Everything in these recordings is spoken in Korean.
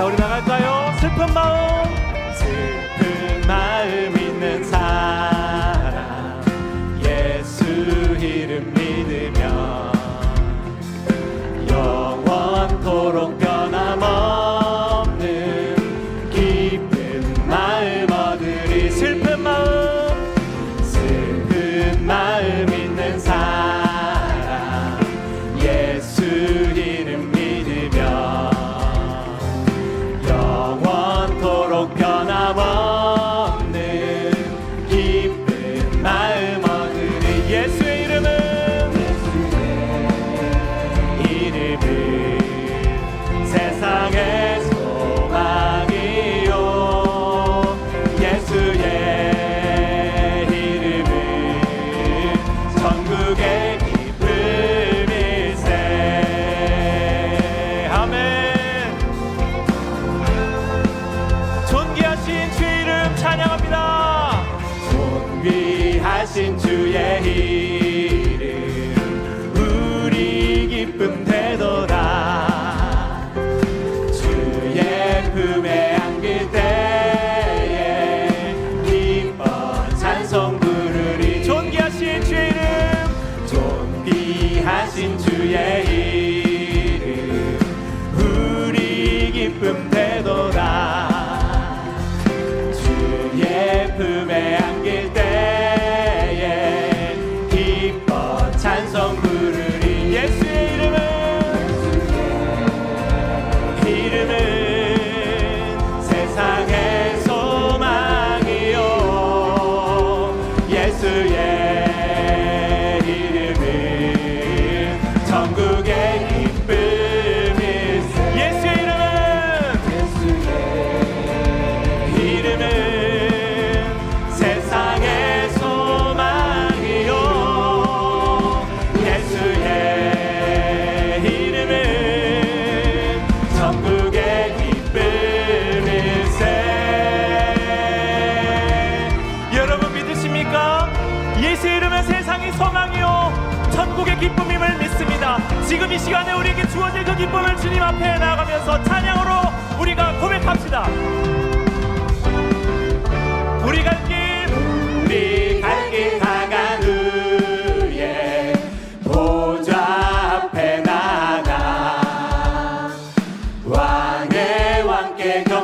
자, 우리 나갈까요? 슬픈 마음. 이름을 지금 이 시간에 우리에게 주어진 그 기쁨을 주님 앞에 나아가면서 찬양으로 우리가 고백합시다. 우리 갈 길, 우리 갈 길 다간 후에 보좌 앞에 나가 왕의 왕께 거.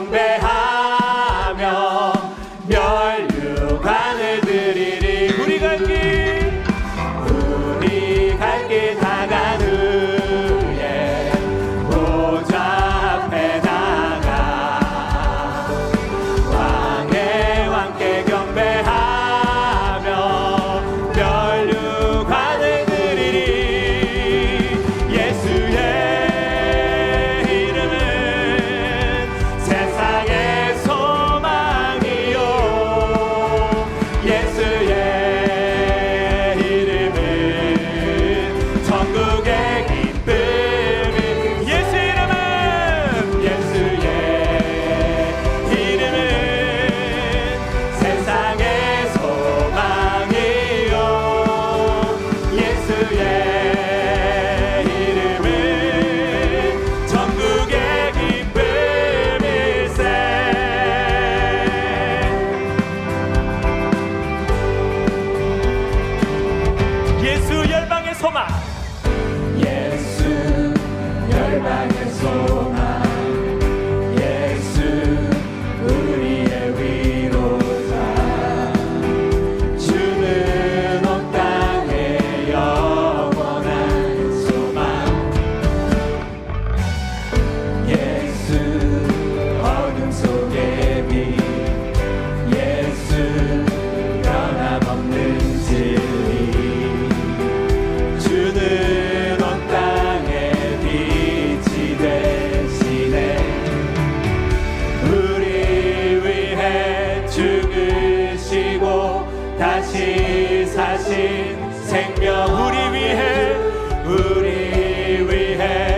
버리시고 다시 사신 생명 우리 위해 우리 위해